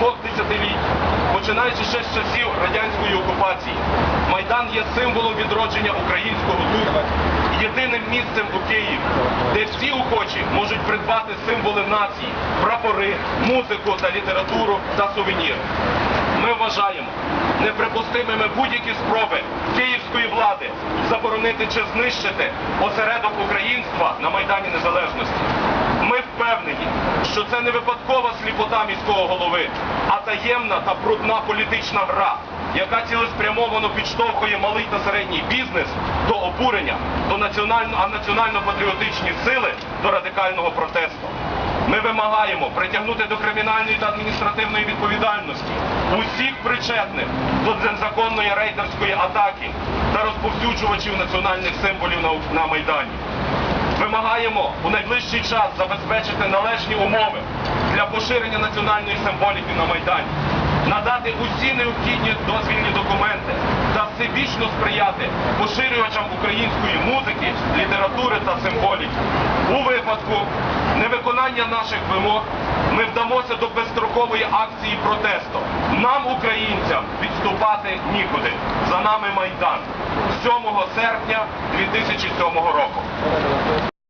двох десятиліть, починаючи ще з часів радянської окупації, Майдан є символом відродження українського духу, єдиним місцем у Києві, де всі охочі можуть придбати символи нації, прапори, музику та літературу та сувеніри. Ми вважаємо неприпустимими будь-які спроби київської влади заборонити чи знищити осередок українства на Майдані Незалежності. Це не випадкова сліпота міського голови, а таємна та брудна політична гра, яка цілеспрямовано підштовхує малий та середній бізнес до обурення, до національно, а національно-патріотичні сили до радикального протесту. Ми вимагаємо притягнути до кримінальної та адміністративної відповідальності усіх причетних до незаконної рейдерської атаки та розповсюджувачів національних символів на Майдані. Вимагаємо у найближчий час забезпечити належні умови для поширення національної символіки на Майдані, надати усі необхідні дозвільні документи та всебічно сприяти поширювачам української музики, літератури та символіки. У випадку невиконання наших вимог ми вдамося до безстрокової акції протесту. Нам, українцям, відступати нікуди. За нами Майдан 7 серпня 2007 року.